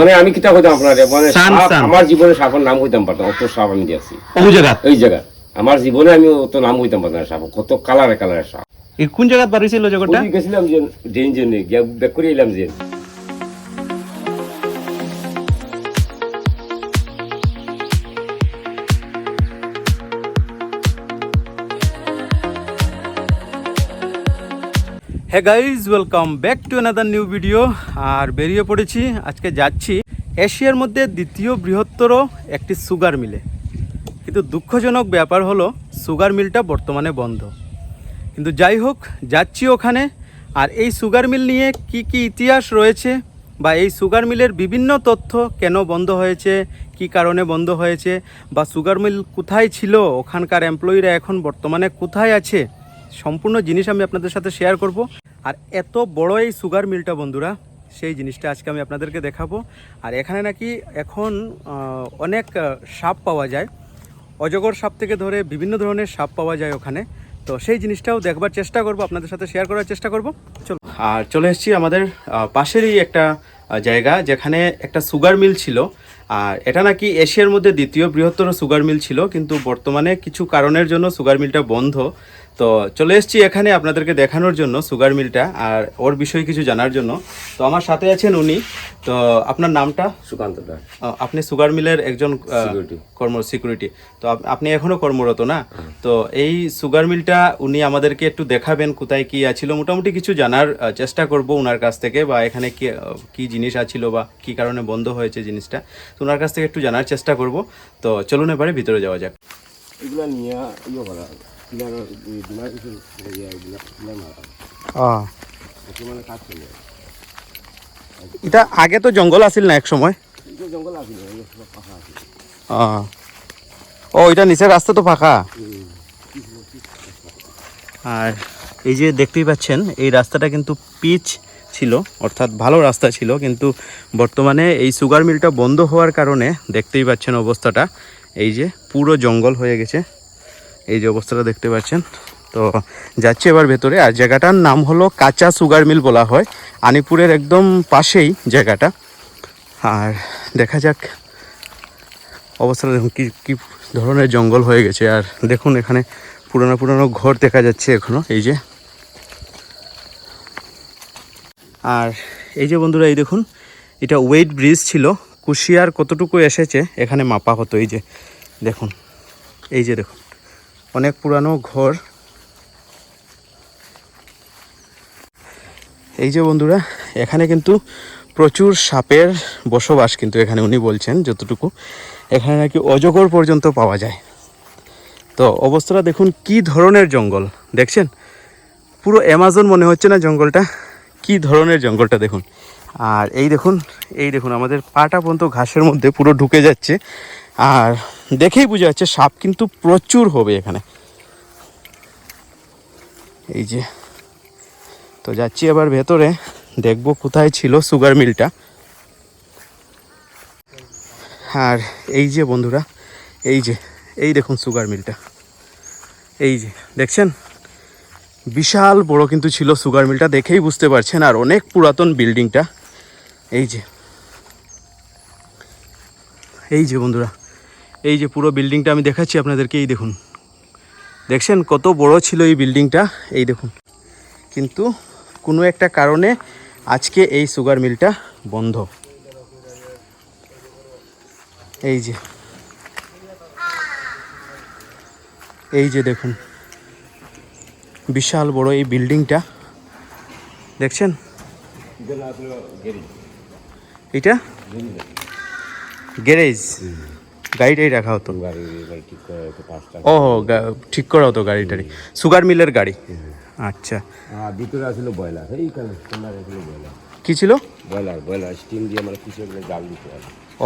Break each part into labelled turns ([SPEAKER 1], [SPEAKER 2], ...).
[SPEAKER 1] মানে আমি কিতা হইতাম আপনার মানে। আমার জীবনে সাপের নাম হইতাম পারতাম অত সাপ আমি দিয়েছি
[SPEAKER 2] ওই জায়গা
[SPEAKER 1] এই জায়গা আমার জীবনে আমি অত নাম হইতাম পারতাম সাপ কত কালারে কালারে সাপ
[SPEAKER 2] এই কোন জায়গা বাড়িছিল জগৎটা?
[SPEAKER 1] ওই গেছিলাম যে ড্রেন জন্য গিয়া ব্যাক করে এলাম যে।
[SPEAKER 2] হ্যাঁ guys welcome back to another new video আর বেরিয়ে পড়েছি, আজকে যাচ্ছি এশিয়ার মধ্যে দ্বিতীয় বৃহত্তর একটি সুগার মিলে কিন্তু দুঃখজনক ব্যাপার হলো সুগার মিলটা বর্তমানে বন্ধ। কিন্তু যাই হোক, যাচ্ছি ওখানে। আর এই সুগার মিল নিয়ে কি কি ইতিহাস রয়েছে বা এই সুগার মিলের বিভিন্ন তথ্য কেন বন্ধ হয়েছে, কি কারণে বন্ধ হয়েছে, বা সুগার মিল কোথায় ছিল, ওখানকার এমপ্লয়িরা এখন বর্তমানে কোথায় আছে, সম্পূর্ণ জিনিস আমি আপনাদের সাথে শেয়ার করব। আর এত বড় এই সুগার মিলটা বন্ধুরা, সেই জিনিসটা আজকে আমি আপনাদেরকে দেখাবো। আর এখানে নাকি এখন অনেক সাপ পাওয়া যায়। অজগর সাপ থেকে ধরে বিভিন্ন ধরনের সাপ পাওয়া যায় ওখানে। তো সেই জিনিসটাও দেখবার চেষ্টা করব, আপনাদের সাথে শেয়ার করার চেষ্টা করব। চলো। আর চলে এসেছি আমাদের পাশেরই একটা জায়গা, যেখানে একটা সুগার মিল ছিল। আর এটা নাকি এশিয়ার মধ্যে দ্বিতীয় বৃহত্তর সুগার মিল ছিল, কিন্তু বর্তমানে কিছু কারণের জন্য সুগার মিলটা বন্ধ। তো চলে এসেছি এখানে আপনাদেরকে দেখানোর জন্য সুগার মিলটা আর ওর বিষয়ে কিছু জানার জন্য। তো আমার সাথে আছেন উনি। তো আপনার নামটা?
[SPEAKER 1] সুকান্ত দাস
[SPEAKER 2] আপনি সুগার মিলের একজন কর্ম সিকিউরিটি তো আপনি এখনও কর্মরত না? তো এই সুগার মিলটা উনি আমাদেরকে একটু দেখাবেন কোথায় কি আছিল? মোটামুটি কিছু জানার চেষ্টা করব ওনার কাছ থেকে বা এখানে কি কি জিনিস আছিল বা কি কারণে বন্ধ হয়েছে জিনিসটা। তো ওনার কাছ থেকে একটু জানার চেষ্টা করব। তো চলুন এবারে ভিতরে যাওয়া যাক।
[SPEAKER 1] এগুলো নিয়ে
[SPEAKER 2] এটা আগে তো জঙ্গল আছিল না এক সময়
[SPEAKER 1] জঙ্গল আছিল
[SPEAKER 2] ও এটা নিচের রাস্তা তো ফাঁকা? আর এই যে দেখতেই পাচ্ছেন এই রাস্তাটা কিন্তু পিচ ছিল অর্থাৎ ভালো রাস্তা ছিল কিন্তু বর্তমানে এই সুগার মিলটা বন্ধ হওয়ার কারণে দেখতেই পাচ্ছেন অবস্থাটা এই যে পুরো জঙ্গল হয়ে গেছে। এই যে অবস্থাটা দেখতে পাচ্ছেন, তো যাচ্ছি এবার ভেতরে। আর জায়গাটার নাম হলো কাঁচা সুগার মিল বলা হয়। আনিপুরের একদম পাশেই জায়গাটা। আর দেখা যাক অবস্থাটা দেখুন, কি কি ধরনের জঙ্গল হয়ে গেছে। আর দেখুন এখানে পুরনো পুরনো ঘর দেখা যাচ্ছে এখনও, এই যে। আর এই যে বন্ধুরা, এই দেখুন, এটা ওয়েট ব্রিজ ছিল। কুশিয়ার কতটুকু এসেছে, এখানে মাপা হতো, এই যে। দেখুন, এই যে দেখুন। অনেক পুরানো ঘর। এই যে বন্ধুরা, এখানে কিন্তু প্রচুর সাপের বসবাস কিন্তু এখানে উনি বলছেন যতটুকু। এখানে নাকি অজগর পর্যন্ত পাওয়া যায়। তো অবস্থাটা দেখুন, কি ধরনের জঙ্গল, দেখছেন? পুরো অ্যামাজন মনে হচ্ছে না জঙ্গলটা? কি ধরনের জঙ্গলটা দেখুন। আর এই দেখুন এই দেখুন, আমাদের পাটা পর্যন্ত ঘাসের মধ্যে পুরো ঢুকে যাচ্ছে। আর দেখেই বোঝা যাচ্ছে সাপ কিন্তু প্রচুর হবে এখানে। এই যে, তো যাচ্ছি আবার ভেতরে, দেখব কোথায় ছিল সুগার মিলটা। আর এই যে বন্ধুরা, এই যে, এই দেখুন সুগার মিলটা। এই যে, দেখছেন? বিশাল বড় কিন্তু ছিল সুগার মিলটা, দেখেই বুঝতে পারছেন। আর অনেক পুরাতন বিল্ডিংটা। এই যে এই যে বন্ধুরা এই যে পুরো বিল্ডিংটা আমি দেখাচ্ছি আপনাদেরকে এই দেখুন। দেখছেন কত বড় ছিল এই বিল্ডিংটা এই দেখুন। কিন্তু কোনো একটা কারণে আজকে এই সুগার মিলটা বন্ধ। এই যে। এই যে দেখুন। বিশাল বড় এই বিল্ডিংটা দেখছেন? এটা গ্যারেজ গাড়িটাই রাখা হতো। ও ঠিক করা হতো গাড়ি টাড়ি সুগার মিলের গাড়ি। আচ্ছা।
[SPEAKER 1] ভিতরে আসলে বয়লার এইখানে বয়লার
[SPEAKER 2] কি ছিল?
[SPEAKER 1] বয়লার বয়লার স্টিম দিয়ে কিছু এগুলো জাল দিতে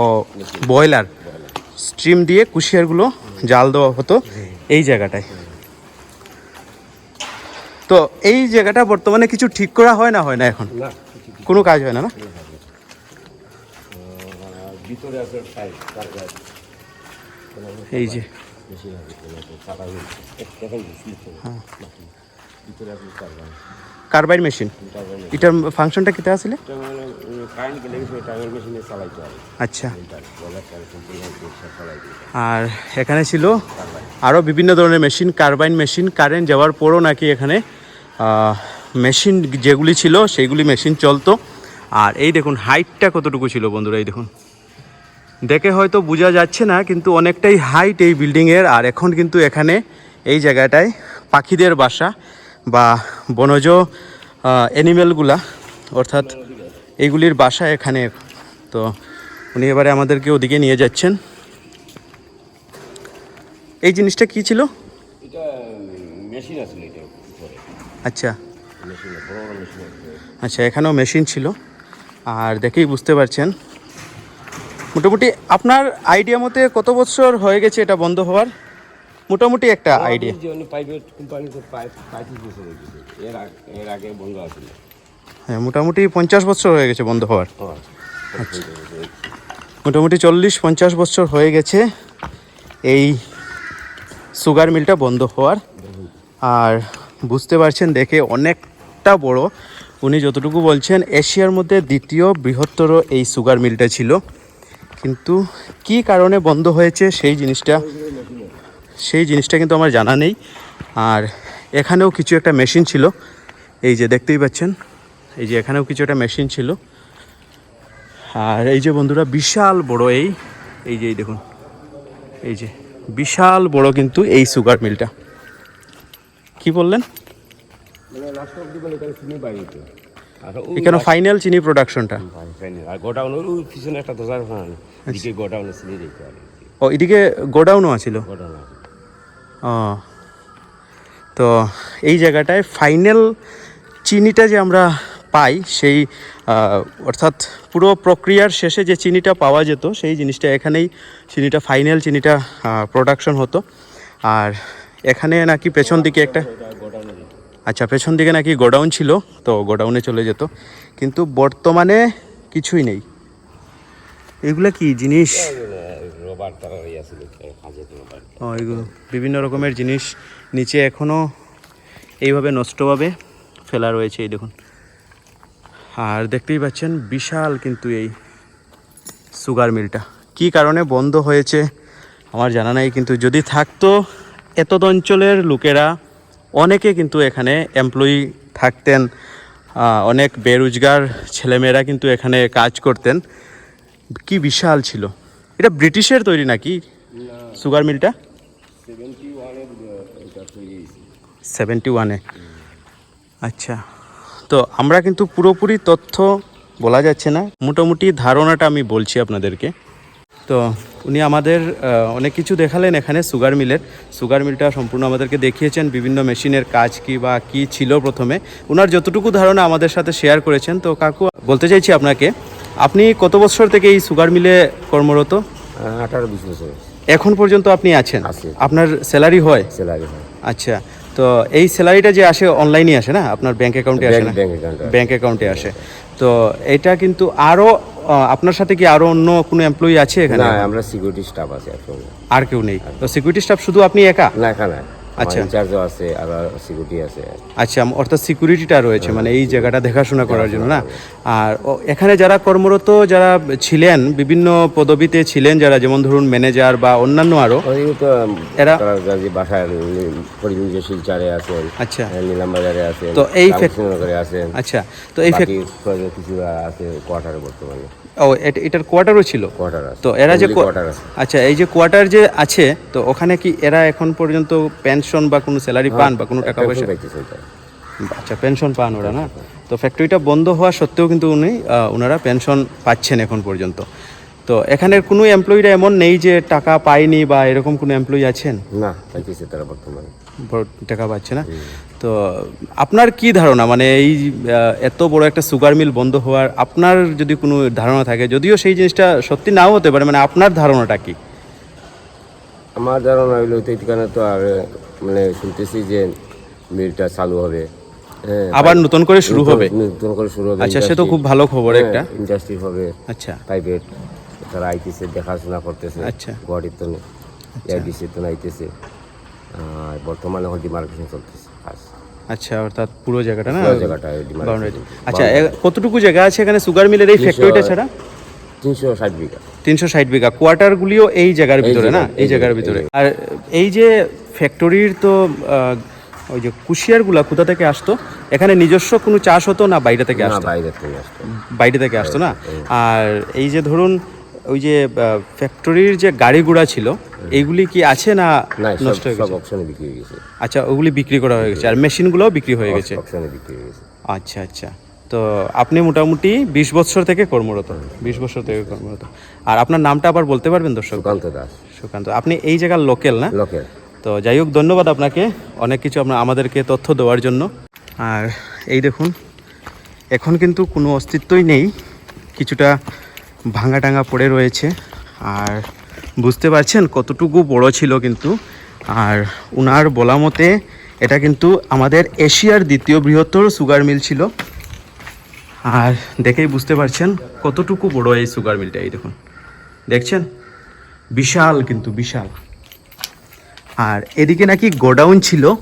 [SPEAKER 2] ও বয়লার স্ট্রিম দিয়ে কুশিয়ারগুলো জাল দেওয়া হতো এই জায়গাটায়। তো এই জায়গাটা বর্তমানে কিছু ঠিক করা হয় না হয় না এখন? কোনো কাজ হয় না না?
[SPEAKER 1] ভিতরে
[SPEAKER 2] এই যে। কার্বাইন মেশিন এটার ফাংশনটা কিতা আসলে? আচ্ছা। আর এখানে ছিল আরও বিভিন্ন ধরনের মেশিন কার্বাইন মেশিন কারেন্ট যাওয়ার পরও নাকি এখানে মেশিন যেগুলি ছিল সেইগুলি মেশিন চলতো। আর এই দেখুন হাইটটা কতটুকু ছিল বন্ধুরা এই দেখুন। দেখে হয়তো বোঝা যাচ্ছে না কিন্তু অনেকটাই হাইট এই বিল্ডিংয়ের আর এখন কিন্তু এখানে এই জায়গাটায় পাখিদের বাসা বা বনজ অ্যানিমেলগুলা অর্থাৎ এইগুলির বাসা এখানে। তো উনি এবারে আমাদেরকে ওদিকে নিয়ে যাচ্ছেন। এই জিনিসটা কি ছিল?
[SPEAKER 1] এটা মেশিন আছে এটা
[SPEAKER 2] আচ্ছা। আচ্ছা এখানেও মেশিন ছিল। আর দেখেই বুঝতে পারছেন মোটামুটি আপনার আইডিয়া মতে কত বছর হয়ে গেছে এটা বন্ধ হওয়ার? মোটামুটি একটা আইডিয়া
[SPEAKER 1] প্রাইভেট কোম্পানিতে বছর এর আগে এর আগে বন্ধ আছিল
[SPEAKER 2] হ্যাঁ মোটামুটি পঞ্চাশ বছর হয়ে গেছে বন্ধ হওয়ার।
[SPEAKER 1] আচ্ছা।
[SPEAKER 2] মোটামুটি চল্লিশ পঞ্চাশ বছর হয়ে গেছে এই সুগার মিলটা বন্ধ হওয়ার। আর বুঝতে পারছেন দেখে অনেকটা বড়। উনি যতটুকু বলছেন এশিয়ার মধ্যে দ্বিতীয় বৃহত্তর এই সুগার মিলটা ছিল। কিন্তু কি কারণে বন্ধ হয়েছে সেই জিনিসটা সেই জিনিসটা কিন্তু আমার জানা নেই। আর এখানেও কিছু একটা মেশিন ছিল, এই যে দেখতেই পাচ্ছেন, এই যে এখানেও কিছু একটা মেশিন ছিল। আর এই যে বন্ধুরা, বিশাল বড় এই এই যে এই দেখুন, এই যে বিশাল বড় কিন্তু এই সুগার মিলটা। কি বললেন?
[SPEAKER 1] মানে এখানে ওই
[SPEAKER 2] এখানে ফাইনাল চিনি প্রোডাকশনটা
[SPEAKER 1] আর গোডাউনের ওই পিছনে একটা দোকান ফান দিকে গোডাউনে চিনি দিতে
[SPEAKER 2] ও এদিকে গোডাউনও আছিল? ও। তো এই জায়গাটায় ফাইনাল চিনিটা যে আমরা পাই সেই অর্থাৎ পুরো প্রক্রিয়ার শেষে যে চিনিটা পাওয়া যেত সেই জিনিসটা এখানেই চিনিটা ফাইনাল চিনিটা প্রোডাকশন হতো। আর এখানে নাকি পেছন দিকে একটা আচ্ছা পেছন দিকে নাকি গোডাউন ছিল, তো গোডাউনে চলে যেত। কিন্তু বর্তমানে কিছুই নেই। এগুলা কি জিনিস? বিভিন্ন রকমের জিনিস নিচে এখনও এইভাবে নষ্টভাবে ফেলা রয়েছে, এই দেখুন। আর দেখতেই পাচ্ছেন, বিশাল কিন্তু এই সুগার মিলটা। কি কারণে বন্ধ হয়েছে, আমার জানা নাই, কিন্তু যদি থাকতো এত অঞ্চলের লোকেরা অনেকে কিন্তু এখানে এমপ্লয়ি থাকতেন অনেক বেরোজগার ছেলেমেয়েরা কিন্তু এখানে কাজ করতেন। কি বিশাল ছিল। এটা ব্রিটিশের তৈরি নাকি? সুগার মিলটা?
[SPEAKER 1] সেভেন্টি
[SPEAKER 2] ওয়ানে আচ্ছা তো আমরা কিন্তু পুরোপুরি তথ্য বলা যাচ্ছে না। মোটামুটি ধারণাটা আমি বলছি আপনাদেরকে। তো উনি আমাদের অনেক কিছু দেখালেন এখানে সুগার মিলের। সুগার মিলটা সম্পূর্ণ আমাদেরকে দেখিয়েছেন বিভিন্ন মেশিনের কাজ কি বা কি ছিল প্রথমে। ওনার যতটুকু ধারণা আমাদের সাথে শেয়ার করেছেন। তো কাকু বলতে চাইছি আপনাকে আপনি কত বছর থেকে এই সুগার মিলে কর্মরত?
[SPEAKER 1] আঠারো বিশ বছর
[SPEAKER 2] এখন পর্যন্ত আপনি আছেন? আপনার স্যালারি হয়?
[SPEAKER 1] স্যালারি হয়।
[SPEAKER 2] আচ্ছা তো এই স্যালারিটা যে আসে অনলাইনে আসে না? আপনার ব্যাংক অ্যাকাউন্টে আসে না?
[SPEAKER 1] ব্যাংক
[SPEAKER 2] ব্যাংক অ্যাকাউন্টে আসে। তো এটা কিন্তু আরও আপনার সাথে কি আরও অন্য কোনো এমপ্লয়ি আছে এখানে?
[SPEAKER 1] না আমরা সিকিউরিটি স্টাফ আছে
[SPEAKER 2] আর কেউ নেই। তো সিকিউরিটি স্টাফ শুধু আপনি একা?
[SPEAKER 1] না এখানে
[SPEAKER 2] আচ্ছা।
[SPEAKER 1] ইনচার্জও আছে আর সিকিউরিটি আছে।
[SPEAKER 2] আচ্ছা অর্থাৎ সিকিউরিটিটা রয়েছে মানে এই জায়গাটা দেখাশোনা করার জন্য না? আর এখানে যারা কর্মরত যারা ছিলেন বিভিন্ন পদবিতে ছিলেন যারা যেমন ধরুন ম্যানেজার বা অন্যান্য
[SPEAKER 1] ওই
[SPEAKER 2] এরা-
[SPEAKER 1] বাসায় পরিমিত শিলচারে আছেন
[SPEAKER 2] আচ্ছা।
[SPEAKER 1] নিলাম বাজারে আছেন
[SPEAKER 2] তো এই
[SPEAKER 1] আছেন
[SPEAKER 2] আচ্ছা তো এই
[SPEAKER 1] কিছু আছে কোয়ার্টারে বর্তমানে।
[SPEAKER 2] ও এটার কোয়ার্টারও ছিল?
[SPEAKER 1] কোয়ার্টার
[SPEAKER 2] তো এরা যে আচ্ছা এই যে কোয়ার্টার যে আছে তো ওখানে কি এরা এখন পর্যন্ত পেনশন বা কোনো স্যালারি পান বা কোনো টাকা পয়সা? আচ্ছা পেনশন পান ওরা না? তো ফ্যাক্টরিটা বন্ধ হওয়া সত্ত্বেও কিন্তু উনি ওনারা পেনশন পাচ্ছেন এখন পর্যন্ত। তো এখানের কোনো এমপ্লয়িরা এমন নেই যে টাকা পায়নি বা এরকম কোনো এমপ্লয়ি আছেন?
[SPEAKER 1] না পাইতেছে তারা বর্তমানে।
[SPEAKER 2] টাকা পাচ্ছে না। তো আপনার কি ধারণা? মানে এই এত বড় একটা সুগার মিল বন্ধ হওয়ার আপনার যদি কোনো ধারণা থাকে যদিও সেই জিনিসটা সত্যি নাও হতে পারে মানে আপনার ধারণাটা কি?
[SPEAKER 1] আমার ধারণা হইল তো এখানে তো আর মানে শুনতেছি যে মিলটা চালু হবে। হ্যাঁ
[SPEAKER 2] আবার নতুন করে শুরু হবে?
[SPEAKER 1] নতুন করে শুরু হবে
[SPEAKER 2] আচ্ছা সে তো খুব ভালো খবর একটা।
[SPEAKER 1] ইন্ডাস্ট্রি হবে।
[SPEAKER 2] আচ্ছা।
[SPEAKER 1] প্রাইভেট তারা আইতেছে দেখাশোনা করতেছে।
[SPEAKER 2] আচ্ছা।
[SPEAKER 1] গুয়াহাটির তো তো আইতেছে আর বর্তমানে হল ডিমার্কেশন চলতেছে
[SPEAKER 2] আচ্ছা অর্থাৎ পুরো জায়গাটা না?
[SPEAKER 1] পুরো জায়গাটা
[SPEAKER 2] বাউন্ডারি আচ্ছা কতটুকু জায়গা আছে এখানে? সুগার মিলের এই ফ্যাক্টরিটা ছাড়া?
[SPEAKER 1] তিনশো ষাট বিঘা।
[SPEAKER 2] তিনশো ষাট বিঘা। কোয়ার্টারগুলিও এই জায়গার ভিতরে না? এই জায়গার ভিতরে। আর এই যে ফ্যাক্টরির তো ওই যে কুশিয়ারগুলা কোথা থেকে আসতো? এখানে নিজস্ব কোনো চাষ হতো না বাইরে থেকে আসতো?
[SPEAKER 1] বাইরে থেকে আসতো।
[SPEAKER 2] বাইরে থেকে আসতো না? আর এই যে ধরুন ওই যে ফ্যাক্টরির যে গাড়ি ঘোড়া ছিল এইগুলি কি আছে না নষ্ট হয়ে গেছে?
[SPEAKER 1] অপশনে বিক্রি হয়ে গেছে।
[SPEAKER 2] আচ্ছা ওগুলি বিক্রি করা হয়ে গেছে। আর মেশিনগুলোও বিক্রি হয়ে গেছে।
[SPEAKER 1] অপশনে বিক্রি হয়ে গেছে।
[SPEAKER 2] আচ্ছা আচ্ছা। তো আপনি মোটামুটি বিশ বছর থেকে কর্মরত। বিশ বছর থেকে কর্মরত। আর আপনার নামটা আবার বলতে পারবেন দর্শক?
[SPEAKER 1] সুকান্ত দাস।
[SPEAKER 2] সুকান্ত। আপনি এই জায়গার লোকেল না?
[SPEAKER 1] লোকের
[SPEAKER 2] তো যাই হোক ধন্যবাদ আপনাকে। অনেক কিছু আপনার আমাদেরকে তথ্য দেওয়ার জন্য। আর এই দেখুন এখন কিন্তু কোনো অস্তিত্বই নেই। কিছুটা ভাঙা টাঙা পড়ে রয়েছে। আর বুঝতে পারছেন কতটুকু বড় ছিল কিন্তু। আর উনার বলা মতে এটা কিন্তু আমাদের এশিয়ার দ্বিতীয় বৃহত্তর সুগার মিল ছিল। আর দেখেই বুঝতে পারছেন কতটুকু বড় এই সুগার মিলটা, এই দেখুন। দেখছেন? বিশাল কিন্তু বিশাল। আর এদিকে নাকি গোডাউন ছিল।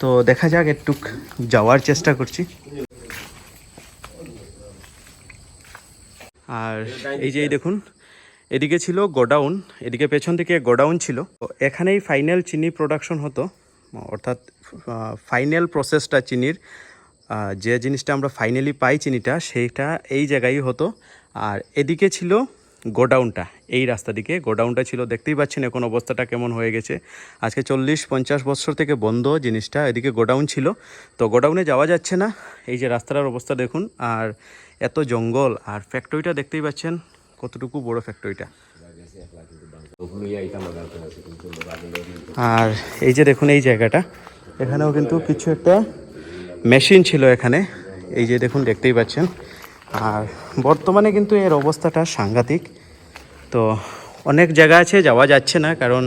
[SPEAKER 2] তো দেখা যাক একটু যাওয়ার চেষ্টা করছি। আর এই যে এই দেখুন এদিকে ছিল গোডাউন এদিকে পেছন দিকে গোডাউন ছিল। তো এখানেই ফাইনাল চিনি প্রোডাকশন হতো অর্থাৎ ফাইনাল প্রসেসটা চিনির যে জিনিসটা আমরা ফাইনালি পাই চিনিটা সেইটা এই জায়গায় হতো। আর এদিকে ছিল গোডাউনটা এই রাস্তা দিকে। গোডাউনটা ছিল দেখতেই পাচ্ছেন এখন অবস্থাটা কেমন হয়ে গেছে। আজকে চল্লিশ পঞ্চাশ বছর থেকে বন্ধ জিনিসটা এদিকে গোডাউন ছিল। তো গোডাউনে যাওয়া যাচ্ছে না এই যে রাস্তাটার অবস্থা দেখুন। আর এত জঙ্গল আর ফ্যাক্টরিটা দেখতেই পাচ্ছেন কতটুকু বড় ফ্যাক্টরিটা আর এই যে দেখুন এই জায়গাটা, এখানেও কিন্তু কিছু একটা মেশিন ছিল এখানে। এই যে দেখুন দেখতেই পাচ্ছেন। আর বর্তমানে কিন্তু এর অবস্থাটা সাংঘাতিক। তো অনেক জায়গা আছে, যাওয়া যাচ্ছে না, কারণ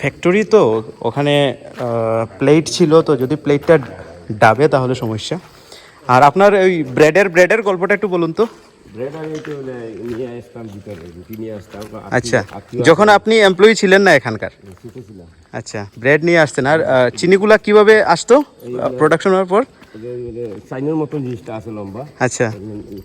[SPEAKER 2] ফ্যাক্টরি তো ওখানে প্লেট ছিল, তো যদি প্লেটটা ডাবে তাহলে সমস্যা। আর আপনার ওই ব্রেডের ব্রেডের গল্পটা একটু বলুন তো।
[SPEAKER 1] বলে
[SPEAKER 2] আচ্ছা যখন আপনি এমপ্লয়ি ছিলেন না এখানকার? আচ্ছা ব্রেড নিয়ে আসতেন। আর চিনিগুলা কীভাবে আসতো প্রোডাকশন হওয়ার পর?
[SPEAKER 1] চাইনার মতন জিনিসটা আছে লম্বা।
[SPEAKER 2] আচ্ছা।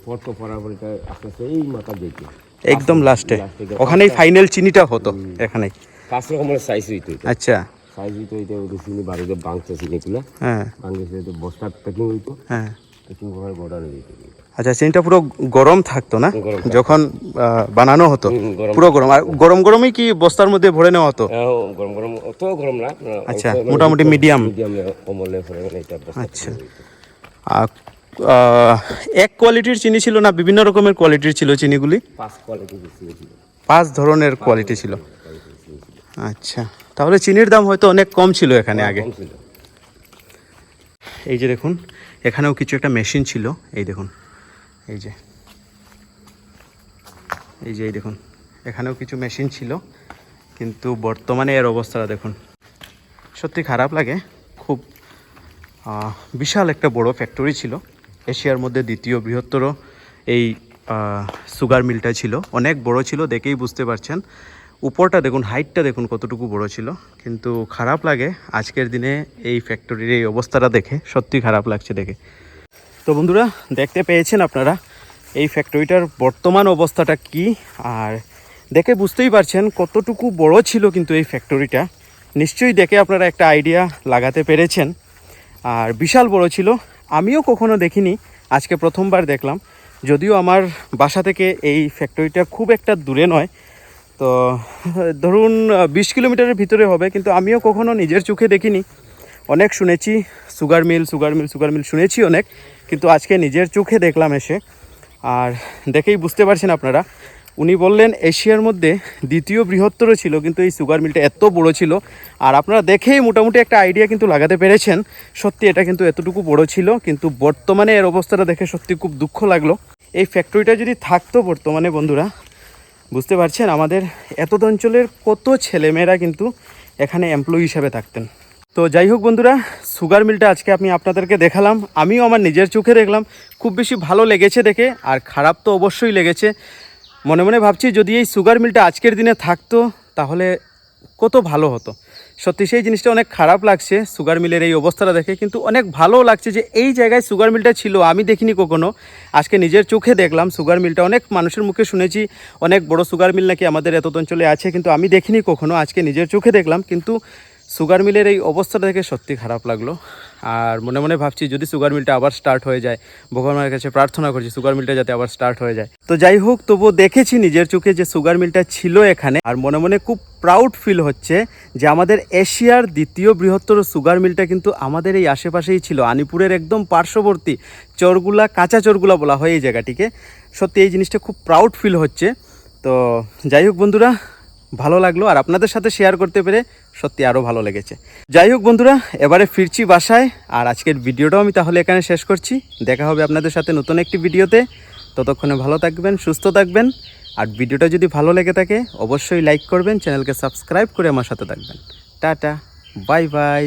[SPEAKER 1] ফট তো পড়া পর এটা আস্তে আস্তে এই মাথা দেখি
[SPEAKER 2] একদম লাস্টে ওখানেই ফাইনাল চিনিটা হতো এখানেই।
[SPEAKER 1] পাঁচ রকমের সাইজ হইতো
[SPEAKER 2] আচ্ছা।
[SPEAKER 1] সাইজ হইতো এটা ওদের চিনি বাড়িতে বাংছে চিনিগুলা।
[SPEAKER 2] হ্যাঁ।
[SPEAKER 1] বাংলাদেশে তো বস্তা প্যাকিং হইতো।
[SPEAKER 2] হ্যাঁ।
[SPEAKER 1] প্যাকিং করার বর্ডারে দিত
[SPEAKER 2] আচ্ছা চিনিটা পুরো গরম থাকতো না? যখন বানানো হতো? পুরো গরম। আর গরম গরমই কি বস্তার মধ্যে ভরে নেওয়া হতো?
[SPEAKER 1] গরম গরম অত গরম না।
[SPEAKER 2] আচ্ছা, মোটামুটি
[SPEAKER 1] মিডিয়াম কমলে মানে এটা
[SPEAKER 2] আচ্ছা। আর এক কোয়ালিটির চিনি ছিল না বিভিন্ন রকমের কোয়ালিটির ছিল চিনিগুলি?
[SPEAKER 1] পাঁচ কোয়ালিটি ছিল।
[SPEAKER 2] পাঁচ ধরনের কোয়ালিটি ছিল। আচ্ছা তাহলে চিনির দাম হয়তো অনেক কম ছিল এখানে আগে। এই যে দেখুন এখানেও কিছু একটা মেশিন ছিল। এই দেখুন। এই যে। এই যে, এই দেখুন। এখানেও কিছু মেশিন ছিল, কিন্তু বর্তমানে এর অবস্থাটা দেখুন। সত্যি খারাপ লাগে। খুব বিশাল একটা বড় ফ্যাক্টরি ছিল। এশিয়ার মধ্যে দ্বিতীয় বৃহত্তর এই সুগার মিলটা ছিল। অনেক বড় ছিল, দেখেই বুঝতে পারছেন। উপরটা দেখুন হাইটটা দেখুন কতটুকু বড় ছিল। কিন্তু খারাপ লাগে আজকের দিনে এই ফ্যাক্টরির এই অবস্থাটা দেখে। সত্যি খারাপ লাগছে দেখে। তো বন্ধুরা, দেখতে পেয়েছেন আপনারা এই ফ্যাক্টরিটার বর্তমান অবস্থাটা কি? আর দেখে বুঝতেই পারছেন কতটুকু বড় ছিল কিন্তু এই ফ্যাক্টরিটা নিশ্চয়ই দেখে আপনারা একটা আইডিয়া লাগাতে পেরেছেন। আর বিশাল বড় ছিল। আমিও কখনো দেখিনি। আজকে প্রথমবার দেখলাম। যদিও আমার বাসা থেকে এই ফ্যাক্টরিটা খুব একটা দূরে নয়। তো, ধরুন বিশ কিলোমিটারের ভিতরে হবে, কিন্তু আমিও কখনো নিজের চোখে দেখিনি। অনেক শুনেছি, sugar mill sugar mill sugar mill, শুনেছি অনেক, কিন্তু আজকে নিজের চোখে দেখলাম এসে। আর দেখেই বুঝতে পারছেন আপনারা, উনি বললেন এশিয়ার মধ্যে দ্বিতীয় বৃহত্তর ছিল, কিন্তু এই সুগার মিলটা এত বড় ছিল। আর আপনারা দেখেই মোটামুটি একটা আইডিয়া কিন্তু লাগাতে পেরেছেন। সত্যি এটা কিন্তু এতটুকু বড় ছিল, কিন্তু বর্তমানে এর অবস্থাটা দেখে সত্যি খুব দুঃখ লাগল। এই ফ্যাক্টরিটা যদি থাকতো বর্তমানে বন্ধুরা বুঝতে পারছেন? আমাদের এত অঞ্চলের কত ছেলেমেয়েরা কিন্তু এখানে এমপ্লয়ি হিসাবে থাকতেন। তো যাই হোক বন্ধুরা সুগার মিলটা আজকে আমি আপনাদেরকে দেখালাম। আমিও আমার নিজের চোখে দেখলাম। খুব বেশি ভালো লেগেছে দেখে, আর খারাপ তো অবশ্যই লেগেছে। মনে মনে ভাবছি যদি এই সুগার মিলটা আজকের দিনে থাকতো, তাহলে কত ভালো হতো। সত্যি সেই জিনিসটা অনেক খারাপ লাগছে সুগার মিলের এই অবস্থাটা দেখে। কিন্তু অনেক ভালো লাগছে যে এই জায়গায় সুগার মিলটা ছিল, আমি দেখিনি কখনো। আজকে নিজের চোখে দেখলাম সুগার মিলটা অনেক মানুষের মুখে শুনেছি, অনেক বড় সুগার মিল নাকি আমাদের এত অঞ্চলে আছে, কিন্তু আমি দেখিনি কখনো। আজকে নিজের চোখে দেখলাম, কিন্তু সুগার মিলের এই অবস্থাটা দেখে সত্যি খারাপ লাগল। আর মনে মনে ভাবছি যদি সুগার মিলটা আবার স্টার্ট হয়ে যায়, ভগবানের কাছে প্রার্থনা করছি সুগার মিলটা যাতে আবার স্টার্ট হয়ে যায়। তো যাই হোক, তবুও দেখেছি নিজের চোখে যে সুগার মিলটা ছিল এখানে, আর মনে মনে খুব প্রাউড ফিল হচ্ছে যে আমাদের এশিয়ার দ্বিতীয় বৃহত্তর সুগার মিলটা কিন্তু আমাদের এই আশেপাশেই ছিল। আনিপুরের একদম পার্শ্ববর্তী চরগুলা, কাঁচা চরগুলা বলা হয় এই জায়গাটিকে। সত্যি এই জিনিসটা খুব প্রাউড ফিল হচ্ছে। তো যাই হোক বন্ধুরা ভালো লাগল আর আপনাদের সাথে শেয়ার করতে পেরে সত্যি আরও ভালো লেগেছে। যাই হোক বন্ধুরা, এবারে ফিরছি বাসায় আর আজকের ভিডিওটাও আমি তাহলে এখানে শেষ করছি। দেখা হবে আপনাদের সাথে নতুন একটি ভিডিওতে। ততক্ষণে ভালো থাকবেন, সুস্থ থাকবেন আর ভিডিওটা যদি ভালো লেগে থাকে, অবশ্যই লাইক করবেন, চ্যানেলকে সাবস্ক্রাইব করে আমার সাথে থাকবেন। Tata bye bye